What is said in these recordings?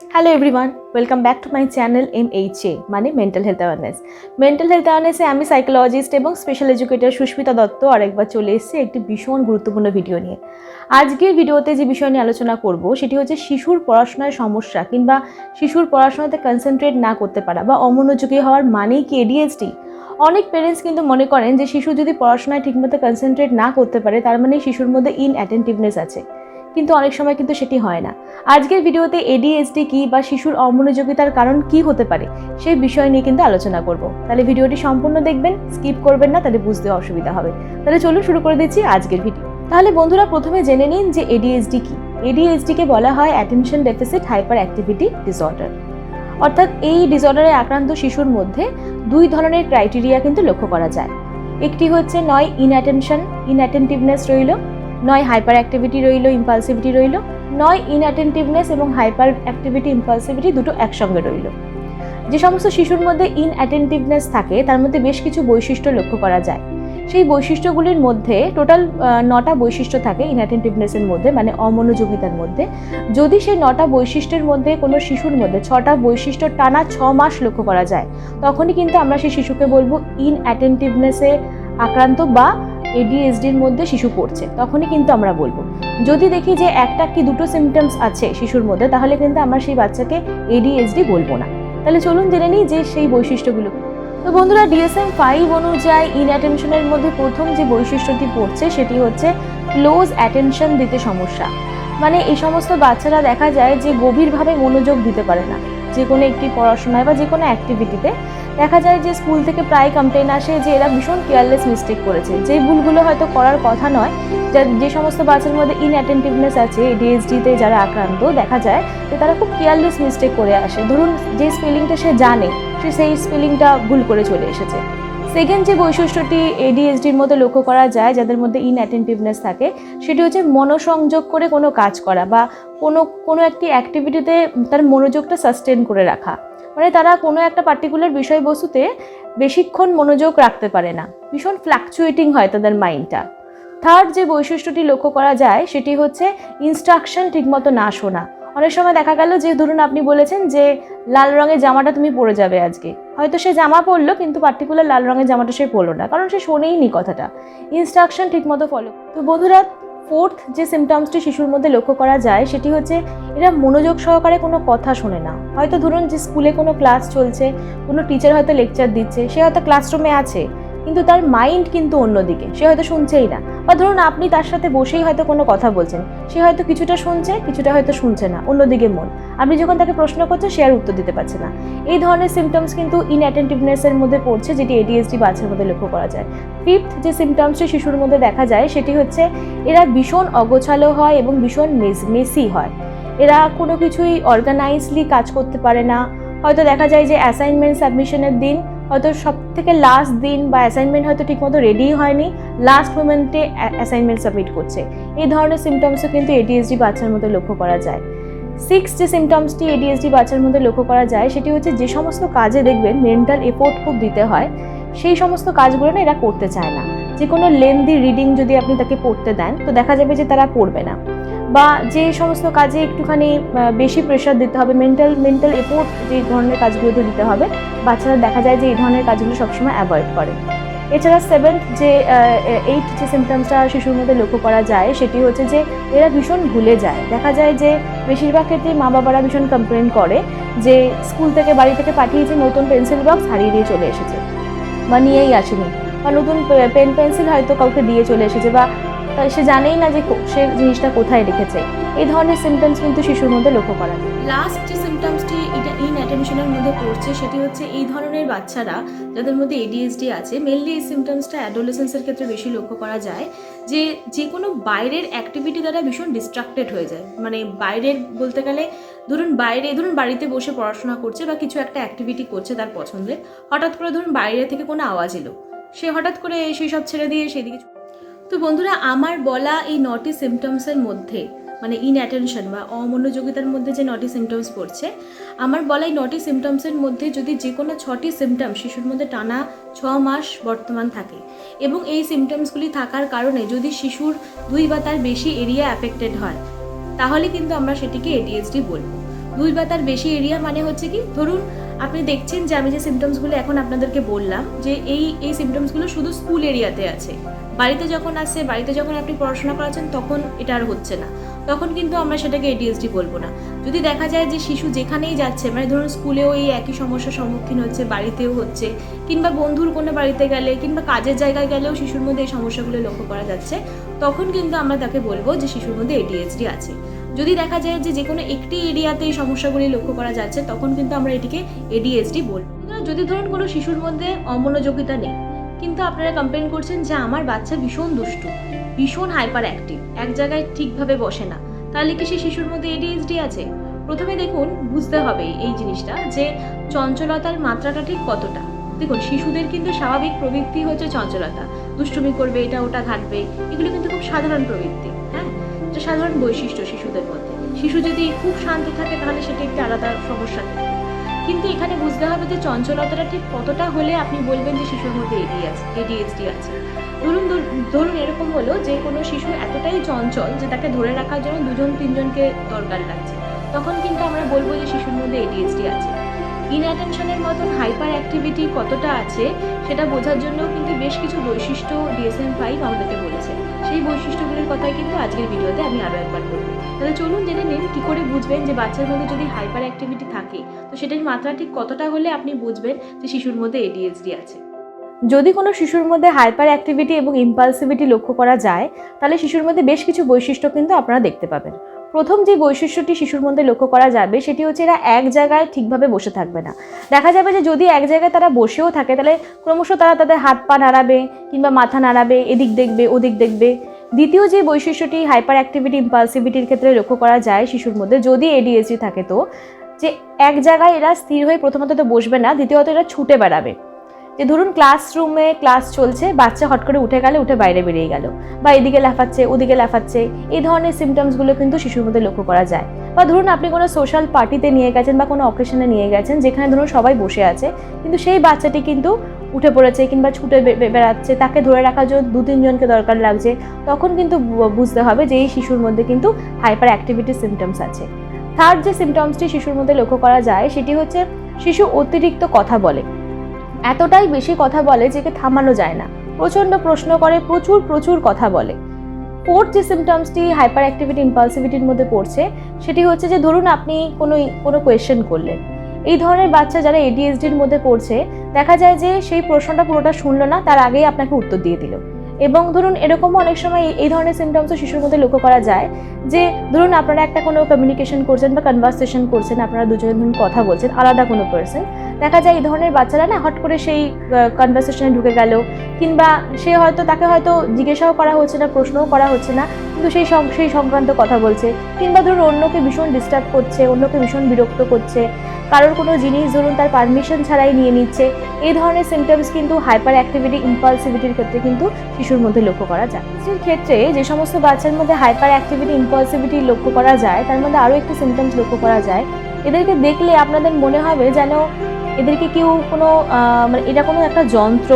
Hello everyone welcome back to my channel M H A মানে mental health awareness mental health অ্যাওয়ারনেসে আমি psychologist এবং special educator Susmita Dutta আরেকবার চলে এসেছি একটি ভীষণ গুরুত্বপূর্ণ ভিডিও নিয়ে। আজকের ভিডিওতে যে বিষয় নিয়ে আলোচনা করব, সেটি হচ্ছে শিশুর পড়াশোনায় সমস্যা কিংবা শিশুর পড়াশোনাতে কনসেন্ট্রেট না করতে পারা বা অমনোযোগী হওয়ার মানেই কি এডিএসডি অনেক পেরেন্টস কিন্তু মনে করেন যে শিশু যদি পড়াশোনায় ঠিকমতো কনসেন্ট্রেট না করতে পারে, তার মানে শিশুর মধ্যে ইন অ্যাটেন্টিভনেস আছে। কিন্তু অনেক সময় কিন্তু সেটি হয় না। আজকের ভিডিওতে এডিএসডি কি বা শিশুর অমনোযোগিতার কারণ কি হতে পারে সেই বিষয় নিয়ে কিন্তু আলোচনা করব। তাহলে ভিডিওটি সম্পূর্ণ দেখবেন, স্কিপ করবেন না, তাহলে বুঝতে অসুবিধা হবে। তাহলে চলুন শুরু করে দিচ্ছি আজকের ভিডিও। তাহলে বন্ধুরা প্রথমে জেনে নিন যে এডিএসডি কি। এডিএসডি কে বলা হয় attention deficit hyper activity disorder অর্থাৎ এই ডিসঅর্ডারে আক্রান্ত শিশুর মধ্যে দুই ধরনের ক্রাইটেরিয়া কিন্তু লক্ষ্য করা যায়। একটি হচ্ছে নয় ইনঅ্যাটেনশন ইনঅ্যাটেন্টিভনেস রইল নয় হাইপার অ্যাক্টিভিটি রইল ইম্পালসিভিটি রইল, নয় ইনঅ্যাটেন্টিভনেস এবং হাইপার অ্যাক্টিভিটি ইম্পালসিভিটি দুটো একসঙ্গে রইল। যে সমস্ত শিশুর মধ্যে ইনঅ্যাটেন্টিভনেস থাকে, তার মধ্যে বেশ কিছু বৈশিষ্ট্য লক্ষ্য করা যায়। সেই বৈশিষ্ট্যগুলির মধ্যে টোটাল নটা বৈশিষ্ট্য থাকে ইনঅ্যাটেন্টিভনেসের মধ্যে মানে অমনোযোগিতার মধ্যে। যদি সেই নটা বৈশিষ্ট্যের মধ্যে কোনো শিশুর মধ্যে ছটা বৈশিষ্ট্য টানা ছ মাস লক্ষ্য করা যায়, তখনই কিন্তু আমরা সেই শিশুকে বলব ইনঅ্যাটেন্টিভনেসে আক্রান্ত বা এডিএসডির মধ্যে শিশু পড়ছে, তখনই কিন্তু আমরা বলব। যদি দেখি যে একটা কি দুটো সিমটমস আছে শিশুর মধ্যে, তাহলে কিন্তু আমরা সেই বাচ্চাকে এডিএসডি বলব না। তাহলে চলুন জেনে নিই যে সেই বৈশিষ্ট্যগুলো তো বন্ধুরা ডিএসএম ফাইভ অনুযায়ী ইনঅ্যাটেনশনের মধ্যে প্রথম যে বৈশিষ্ট্যটি পড়ছে, সেটি হচ্ছে ক্লোজ অ্যাটেনশন দিতে সমস্যা। মানে এই সমস্ত বাচ্চারা দেখা যায় যে গভীরভাবে মনোযোগ দিতে পারে না। যে কোনো একটি পড়াশোনায় বা যে কোনো অ্যাক্টিভিটিতে দেখা যায় যে স্কুল থেকে প্রায় কমপ্লেন আসে যে এরা ভীষণ কেয়ারলেস মিস্টেক করেছে। যে ভুলগুলো হয়তো করার কথা নয়, যা যে সমস্ত বাচ্চার মধ্যে ইনঅ্যাটেন্টিভনেস আছে ডিএসডিতে যারা আক্রান্ত, দেখা যায় যে তারা খুব কেয়ারলেস মিস্টেক করে আসে। ধরুন, যে স্পেলিংটা সে জানে, সে সেই স্পেলিংটা ভুল করে চলে এসেছে। সেকেন্ড যে বৈশিষ্ট্যটি এডিএসডির মধ্যে লক্ষ্য করা যায়, যাদের মধ্যে ইনঅ্যাটেন্টিভনেস থাকে, সেটি হচ্ছে মনোসংযোগ করে কোনো কাজ করা বা কোনো কোনো একটি অ্যাক্টিভিটিতে তার মনোযোগটা সাস্টেন করে রাখা। মানে তারা কোনো একটা পার্টিকুলার বিষয়বস্তুতে বেশিক্ষণ মনোযোগ রাখতে পারে না। ভীষণ ফ্ল্যাকচুয়েটিং হয় তাদের মাইন্ডটা থার্ড যে বৈশিষ্ট্যটি লক্ষ্য করা যায়, সেটি হচ্ছে ইনস্ট্রাকশন ঠিকমতো না শোনা। অনেক সময় দেখা গেল যে, ধরুন আপনি বলেছেন যে, লাল রঙের জামাটা তুমি পরে যাবে আজকে। হয়তো সে জামা পরলো, কিন্তু পার্টিকুলার লাল রঙের জামাটা সে পরলো না, কারণ সে শোনেই নি কথাটা। ইনস্ট্রাকশন ঠিকমতো ফলো তো বন্ধুরা ফোর্থ যে সিমটমসটি শিশুর মধ্যে লক্ষ্য করা যায়, সেটি হচ্ছে এরা মনোযোগ সহকারে কোনো কথা শোনে না। হয়তো ধরুন যে স্কুলে কোনো ক্লাস চলছে, কোনো টিচার হয়তো লেকচার দিচ্ছে, সে হয়তো ক্লাসরুমে আছে কিন্তু তার মাইন্ড কিন্তু অন্যদিকে। সে হয়তো শুনছেই না। বা ধরুন আপনি তার সাথে বসেই হয়তো কোনো কথা বলছেন। সে হয়তো কিছুটা শুনছে, কিছুটা হয়তো শুনছে না। অন্যদিকে মন। আপনি যখন তাকে প্রশ্ন করছেন, সে আর উত্তর দিতে পারছে না। এই ধরনের সিমটমস কিন্তু ইনঅ্যাটেন্টিভনেসের মধ্যে পড়ছে, যেটি এডিএসডি বাচ্চার মধ্যে লক্ষ্য করা যায়। ফিফথ যে সিমটমসটি শিশুর মধ্যে দেখা যায়, সেটি হচ্ছে এরা ভীষণ অগোছালো হয় এবং ভীষণ মেসি হয়। এরা কোনো কিছুই অর্গানাইজলি কাজ করতে পারে না। হয়তো দেখা যায় যে অ্যাসাইনমেন্ট সাবমিশনের দিন হয়তো সব থেকে লাস্ট দিন বা অ্যাসাইনমেন্ট হয়তো ঠিকমতো রেডি হয়নি লাস্ট মোমেন্টে অ্যাসাইনমেন্ট সাবমিট করছে। এই ধরনের সিমটমসও কিন্তু এডিএসডি বাচ্চার মধ্যে লক্ষ্য করা যায়। সিক্স যে সিমটমসটি এডিএসডি বাচ্চার মধ্যে লক্ষ্য করা যায়, সেটি হচ্ছে যে সমস্ত কাজে দেখবেন মেন্টাল এফোর্ট খুব দিতে হয়। সেই সমস্ত কাজগুলো না এরা করতে চায় না। যে কোনো লেন্দি রিডিং যদি আপনি তাকে পড়তে দেন, তো দেখা যাবে যে তারা পড়বে না। বা যে সমস্ত কাজে একটুখানি বেশি প্রেশার দিতে হবে মেন্টাল মেন্টাল এফোর্ট যে ধরনের কাজগুলোতে দিতে হবে, বাচ্চারা দেখা যায় যে এই ধরনের কাজগুলো সবসময় অ্যাভয়েড করে। এছাড়া সেভেন্থ যে এইট যে সিমটমসটা শিশুর মধ্যে লক্ষ্য করা যায়, সেটি হচ্ছে যে এরা ভীষণ ভুলে যায়। দেখা যায় যে বেশিরভাগ ক্ষেত্রে মা বাবারা ভীষণ কমপ্লেন করে যে স্কুল থেকে বাড়ি থেকে পাঠিয়েছে নতুন পেন্সিল বক্স হারিয়ে দিয়ে চলে এসেছে। বা নিয়েই আসেনি। বা নতুন পেন পেন্সিল হয়তো কাউকে দিয়ে চলে এসেছে বা সে জানেই না যে সে জিনিসটা কোথায় রেখেছে। এই ধরনের সিমটমস কিন্তু শিশুর মধ্যে লক্ষ্য করা যায়। লাস্ট যে সিমটমসটি এটা ইন অ্যাটেনশনের মধ্যে পড়ছে, সেটি হচ্ছে এই ধরনের বাচ্চারা যাদের মধ্যে এডিএসডি আছে মেনলি এই সিমটমসটা অ্যাডোলেসেন্সের ক্ষেত্রে বেশি লক্ষ্য করা যায় যে যে কোনো বাইরের অ্যাক্টিভিটি দ্বারা ভীষণ ডিস্ট্রাক্টেড হয়ে যায়। মানে বাইরের বলতে গেলে ধরুন বাইরে, ধরুন বাড়িতে বসে পড়াশোনা করছে বা কিছু একটা অ্যাক্টিভিটি করছে তার পছন্দের, হঠাৎ করে ধরুন বাইরে থেকে কোনো আওয়াজ এলো। সে হঠাৎ করে সেই সব ছেড়ে দিয়ে সেদিকে তো বন্ধুরা, আমার বলা এই নটি সিমটমসের মধ্যে মানে ইনঅ্যাটেনশন বা অমনোযোগিতার মধ্যে যে নটি সিমটমস পড়ছে, আমার বলা এই নটি সিমটমসের মধ্যে যদি যে কোনো ছটি সিমটম শিশুর মধ্যে টানা ছ মাস বর্তমান থাকে এবং এই সিমটমসগুলি থাকার কারণে যদি শিশুর দুই বা তার বেশি এরিয়া অ্যাফেক্টেড হয়, তাহলে কিন্তু আমরা সেটিকে এডিএসডি বলব। দুই বা তার বেশি এরিয়া মানে হচ্ছে কি, ধরুন আপনি দেখছেন যে আমি যে সিমটমসগুলো এখন আপনাদেরকে বললাম, যে এই এই সিমটমসগুলো শুধু স্কুল এরিয়াতে আছে। বাড়িতে যখন আসে বাড়িতে যখন আপনি পড়াশোনা করাচ্ছেন, তখন এটা আর হচ্ছে না। তখন কিন্তু আমরা সেটাকে এডিএসডি বলব না। যদি দেখা যায় যে শিশু যেখানেই যাচ্ছে মানে ধরুন স্কুলেও এই একই সমস্যার সম্মুখীন হচ্ছে, বাড়িতেও হচ্ছে, কিংবা বন্ধুর কোনো বাড়িতে গেলে, কিংবা কাজের জায়গায় গেলেও শিশুর মধ্যে এই সমস্যাগুলো লক্ষ্য করা যাচ্ছে, তখন কিন্তু আমরা তাকে বলব যে শিশুর মধ্যে এডিএসডি আছে। যদি দেখা যায় যে যে কোনো একটি এরিয়াতে এই সমস্যাগুলি লক্ষ্য করা যাচ্ছে, তখন কিন্তু আমরা এটিকে এডিএসডি বলব যদি ধরুন কোনো শিশুর মধ্যে অমনোযোগিতা নেই, কিন্তু আপনারা কমপ্লেন করছেন যে আমার বাচ্চা ভীষণ দুষ্টু, ভীষণ হাইপার অ্যাক্টিভ এক জায়গায় ঠিকভাবে বসে না, তাহলে কি সেই শিশুর মধ্যে এডিএসডি আছে? প্রথমে দেখুন, বুঝতে হবে এই জিনিসটা যে চঞ্চলতার মাত্রাটা ঠিক কতটা। দেখুন, শিশুদের কিন্তু স্বাভাবিক প্রবৃত্তি হচ্ছে চঞ্চলতা। দুষ্টুমি করবে, এটা ওটা ঘাটবে, এগুলো কিন্তু খুব সাধারণ প্রবৃত্তি হ্যাঁ? এটা সাধারণ বৈশিষ্ট্য শিশুদের মধ্যে। শিশু যদি খুব শান্ত থাকে, তাহলে সেটা একটি আলাদা সমস্যা। থাকে কিন্তু এখানে বুঝতে হবে যে চঞ্চলতাটা ঠিক কতটা হলে আপনি বলবেন যে শিশুর মধ্যে এডি আছে এডিএসডি আছে। ধরুন, ধর- ধরুন এরকম হলো যে কোনো শিশু এতটাই চঞ্চল যে তাকে ধরে রাখার জন্য দুজন, তিনজনকে দরকার লাগছে। তখন কিন্তু আমরা বলব যে শিশুর মধ্যে এডিএসডি আছে। ইনঅ্যাটেনশনের মতন হাইপার অ্যাক্টিভিটি কতটা আছে, সেটা বোঝার জন্য কিন্তু বেশ কিছু বৈশিষ্ট্য ডিএসএম ফাইভ আমাদেরকে বলেছে। সেই বৈশিষ্ট্যগুলির কথাই কিন্তু আজকের ভিডিওতে আমি আরও একবার বলব। তাহলে চলুন জেনে নিন কী করে বুঝবেন যে বাচ্চার মধ্যে যদি হাইপার অ্যাক্টিভিটি থাকে, তো সেটার মাত্রা ঠিক কতটা হলে আপনি বুঝবেন যে শিশুর মধ্যে এডিএসডি আছে? যদি কোনো শিশুর মধ্যে হাইপার অ্যাক্টিভিটি এবং ইম্পালসিভিটি লক্ষ্য করা যায়, তাহলে শিশুর মধ্যে বেশ কিছু বৈশিষ্ট্য কিন্তু আপনারা দেখতে পাবেন। প্রথম যে বৈশিষ্ট্যটি শিশুর মধ্যে লক্ষ্য করা যাবে, সেটি হচ্ছে এরা এক জায়গায় ঠিকভাবে বসে থাকবে না। দেখা যাবে যে যদি এক জায়গায় তারা বসেও থাকে, তাহলে ক্রমশ তারা তাদের হাত পা নাড়াবে কিংবা মাথা নাড়াবে, এদিক দেখবে, ওদিক দেখবে। দ্বিতীয় যে বৈশিষ্ট্যটি হাইপার অ্যাক্টিভিটি ইম্পালসিভিটির ক্ষেত্রে লক্ষ্য করা যায় শিশুর মধ্যে, যদি এডিএসডি থাকে তো, যে এক জায়গায় এরা স্থির হয়ে প্রথমত তো বসবে না, দ্বিতীয়ত এরা ছুটে বেড়াবে। যে ধরুন ক্লাসরুমে ক্লাস চলছে, বাচ্চা হট করে উঠে গেলে, উঠে বাইরে বেরিয়ে গেল। বা এদিকে লাফাচ্ছে, ওদিকে লাফাচ্ছে, এই ধরনের সিমটমসগুলো কিন্তু শিশুর মধ্যে লক্ষ্য করা যায়। বা ধরুন আপনি কোনো সোশ্যাল পার্টিতে নিয়ে গেছেন বা কোনো অকেশনে নিয়ে গেছেন, যেখানে ধরুন সবাই বসে আছে, কিন্তু সেই বাচ্চাটি কিন্তু উঠে পড়েছে কিংবা ছুটে বেড়াচ্ছে, তাকে ধরে রাখার জন্য দু, তিনজনকে দরকার লাগছে, তখন কিন্তু বুঝতে হবে যে এই শিশুর মধ্যে কিন্তু হাইপার অ্যাক্টিভিটি সিমটমস আছে। থার্ড যে সিমটমসটি শিশুর মধ্যে লক্ষ্য করা যায়, সেটি হচ্ছে শিশু অতিরিক্ত কথা বলে। এতটাই বেশি কথা বলে যেকে থামানো যায় না। প্রচণ্ড প্রশ্ন করে, প্রচুর প্রচুর কথা বলে। ফোর্থ যে সিমটমসটি হাইপার অ্যাক্টিভিটি ইম্পালসিভিটির মধ্যে পড়ছে, সেটি হচ্ছে যে ধরুন আপনি কোনো কোনো কোয়েশ্চেন করলেন। এই ধরনের বাচ্চা যারা এডিএসডির মধ্যে পড়ছে, দেখা যায় যে সেই প্রশ্নটা পুরোটা শুনলো না, তার আগেই আপনাকে উত্তর দিয়ে দিল। এবং ধরুন এরকমও অনেক সময় এই- এই ধরনের সিমটমসও শিশুর মধ্যে লক্ষ্য করা যায় যে ধরুন আপনারা একটা কোনো কমিউনিকেশন করছেন বা কনভারসেশন করছেন, আপনারা দুজনে ধরুন কথা বলছেন, আলাদা কোনো পার্সন দেখা যায় এই ধরনের বাচ্চারা না হট করে সেই কনভারসেশনে ঢুকে গেল। কিংবা সে হয়তো, তাকে হয়তো জিজ্ঞাসাও করা হচ্ছে না, প্রশ্নও করা হচ্ছে না, কিন্তু সেই সেই সংক্রান্ত কথা বলছে। কিংবা ধরুন অন্যকে ভীষণ ডিস্টার্ব করছে, অন্যকে ভীষণ বিরক্ত করছে। কারোর কোনো জিনিস ধরুন তার পারমিশন ছাড়াই নিয়ে নিচ্ছে। এই ধরনের সিমটমস কিন্তু হাইপার অ্যাক্টিভিটি ইম্পালসিভিটির ক্ষেত্রে কিন্তু শিশুর মধ্যে লক্ষ্য করা যায়। এর ক্ষেত্রে যে সমস্ত বাচ্চার মধ্যে হাইপার অ্যাক্টিভিটি ইম্পালসিভিটি লক্ষ্য করা যায়, তার মধ্যে আরও একটি সিমটমস লক্ষ্য করা যায়। এদেরকে দেখলে আপনাদের মনে হবে যেন এদেরকে কেউ কোনো মানে এটা কোনো একটা যন্ত্র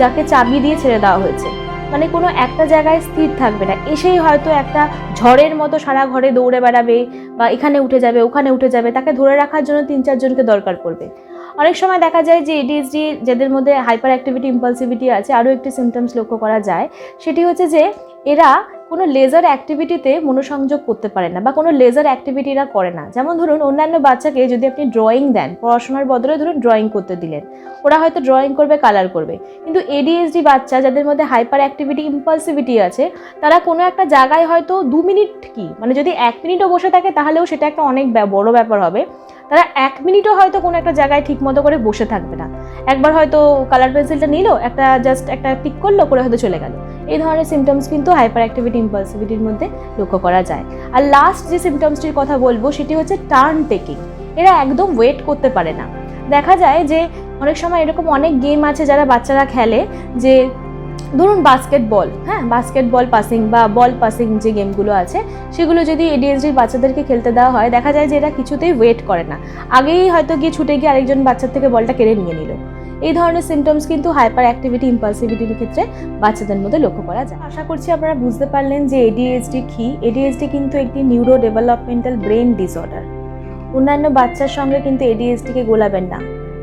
যাকে চাবি দিয়ে ছেড়ে দেওয়া হয়েছে। মানে কোনো একটা জায়গায় স্থির থাকবে না। এসেই হয়তো একটা ঝড়ের মতো সারা ঘরে দৌড়ে বেড়াবে বা এখানে উঠে যাবে, ওখানে উঠে যাবে। তাকে ধরে রাখার জন্য তিন চারজনকে দরকার পড়বে। অনেক সময় দেখা যায় যে এডিএসডি যাদের মধ্যে হাইপার অ্যাক্টিভিটি ইম্পালসিভিটি আছে, আরও একটি সিমটমস লক্ষ্য করা যায়, সেটি হচ্ছে যে এরা কোনো লেজার অ্যাক্টিভিটিতে মনোসংযোগ করতে পারে না বা কোনো লেজার অ্যাক্টিভিটি এরা করে না। যেমন ধরুন, অন্যান্য বাচ্চাকে যদি আপনি ড্রয়িং দেন, পড়াশোনার বদলে ধরুন ড্রয়িং করতে দিলেন, ওরা হয়তো ড্রয়িং করবে কালার করবে। কিন্তু এডিএসডি বাচ্চা যাদের মধ্যে হাইপার অ্যাক্টিভিটি ইম্পালসিভিটি আছে, তারা কোনো একটা জায়গায় হয়তো দু মিনিট কি মানে যদি এক মিনিটও বসে থাকে, তাহলেও সেটা একটা অনেক বড় ব্যাপার হবে। তারা এক মিনিটও হয়তো কোনো একটা জায়গায় ঠিক মতো করে বসে থাকবে না। একবার হয়তো কালার পেন্সিলটা নিল, একটা জাস্ট একটা টিক করল, করে হয়তো চলে গেল। এই ধরনের সিমটমস কিন্তু হাইপার অ্যাক্টিভিটি ইম্পালসিভিটির মধ্যে লক্ষ্য করা যায়। আর লাস্ট যে সিমটমসটির কথা বলব, সেটি হচ্ছে টার্ন টেকিং এরা একদম ওয়েট করতে পারে না। দেখা যায় যে অনেক সময় এরকম অনেক গেম আছে যারা বাচ্চারা খেলে যে ধরুন বাস্কেটবল হ্যাঁ? বাস্কেটবল পাসিং বা বল পাসিং যে গেমগুলো আছে, সেগুলো যদি এডিএসডির বাচ্চাদেরকে খেলতে দেওয়া হয়, দেখা যায় যে এরা কিছুতেই ওয়েট করে না। আগেই হয়তো গিয়ে ছুটে গিয়ে আরেকজন বাচ্চার থেকে বলটা কেড়ে নিয়ে নিল। এই ধরনের সিমটমস কিন্তু হাইপার অ্যাক্টিভিটি ইম্পালসিভিটির ক্ষেত্রে বাচ্চাদের মধ্যে লক্ষ্য করা যায়। আশা করছি আপনারা বুঝতে পারলেন যে এডিএসডি কি। এডিএসডি কিন্তু একটি নিউরো ডেভেলপমেন্টাল ব্রেন ডিসঅর্ডার অন্যান্য বাচ্চার সঙ্গে কিন্তু এডিএসডিকে গোলাবেন না।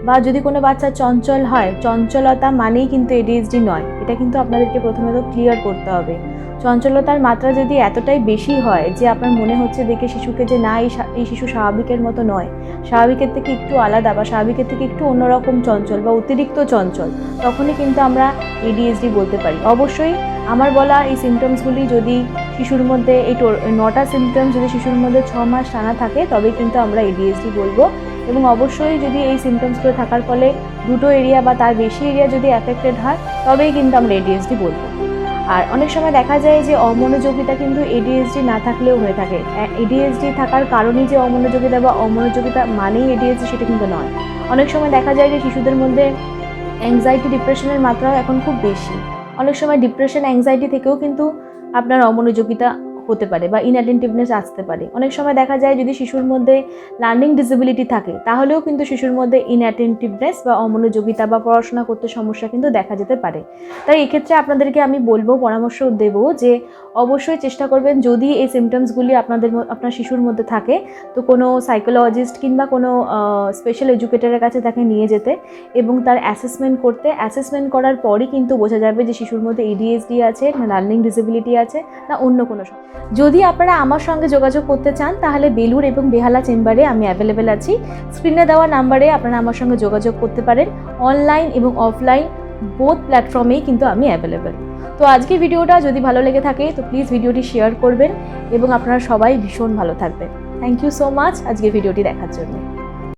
বা যদি কোনো বাচ্চা চঞ্চল হয়, চঞ্চলতা মানেই কিন্তু এডিএসডি নয়। এটা কিন্তু আপনাদেরকে প্রথমে তো ক্লিয়ার করতে হবে। চঞ্চলতার মাত্রা যদি এতটাই বেশি হয় যে আপনার মনে হচ্ছে দেখে শিশুকে যে না, এই শিশু স্বাভাবিকের মতো নয়। স্বাভাবিকের থেকে একটু আলাদা বা স্বাভাবিকের থেকে একটু অন্যরকম চঞ্চল বা অতিরিক্ত চঞ্চল, তখনই কিন্তু আমরা এডিএসডি বলতে পারি। অবশ্যই আমার বলা এই সিমটমসগুলি যদি শিশুর মধ্যে, এই নটা সিমটমস যদি শিশুর মধ্যে ছ মাস টানা থাকে তবে কিন্তু আমরা এডিএসডি বলব। এবং অবশ্যই যদি এই সিমটমসগুলো থাকার ফলে দুটো এরিয়া বা তার বেশি এরিয়া যদি অ্যাফেক্টেড হয় তবেই কিন্তু আমরা এডিএসডি বলব। আর অনেক সময় দেখা যায় যে অমনোযোগিতা কিন্তু এডিএসডি না থাকলেও হয়ে থাকে। এডিএসডি থাকার কারণেই যে অমনোযোগিতা বা অমনোযোগিতা মানেই এডিএসডি সেটা কিন্তু নয়। অনেক সময় দেখা যায় যে শিশুদের মধ্যে অ্যাংজাইটি ডিপ্রেশনের মাত্রাও এখন খুব বেশি। অনেক সময় ডিপ্রেশন অ্যাংজাইটি থেকেও কিন্তু আপনার অমনোযোগিতা হতে পারে বা ইনঅ্যাটেন্টিভনেস আসতে পারে। অনেক সময় দেখা যায় যদি শিশুর মধ্যে লার্নিং ডিসেবিলিটি থাকে, তাহলেও কিন্তু শিশুর মধ্যে ইনঅ্যাটেন্টিভনেস বা অমনোযোগিতা বা পড়াশোনা করতে সমস্যা কিন্তু দেখা যেতে পারে। তাই এক্ষেত্রে আপনাদেরকে আমি বলব, পরামর্শ দেব যে অবশ্যই চেষ্টা করবেন যদি এই সিমটমসগুলি আপনাদের আপনার শিশুর মধ্যে থাকে, তো কোনো সাইকোলজিস্ট কিংবা কোনো স্পেশাল এডুকেটরের কাছে তাকে নিয়ে যেতে এবং তার অ্যাসেসমেন্ট করতে। অ্যাসেসমেন্ট করার পরই কিন্তু বোঝা যাবে যে শিশুর মধ্যে এডিএসডি আছে, না লার্নিং ডিসেবিলিটি আছে, না অন্য কোনো সম- যদি আপনারা আমার সঙ্গে যোগাযোগ করতে চান, তাহলে বেলুর এবং বেহালা চেম্বারে আমি অ্যাভেলেবেল আছি। স্ক্রিনে দেওয়া নাম্বারে আপনারা আমার সঙ্গে যোগাযোগ করতে পারেন। অনলাইন এবং অফলাইন বোথ প্ল্যাটফর্মেই কিন্তু আমি অ্যাভেলেবেল তো আজকে ভিডিওটা যদি ভালো লেগে থাকে, তো প্লিজ ভিডিওটি শেয়ার করবেন এবং আপনারা সবাই ভীষণ ভালো থাকবেন। থ্যাংক ইউ সো মাচ আজকে ভিডিওটি দেখার জন্য।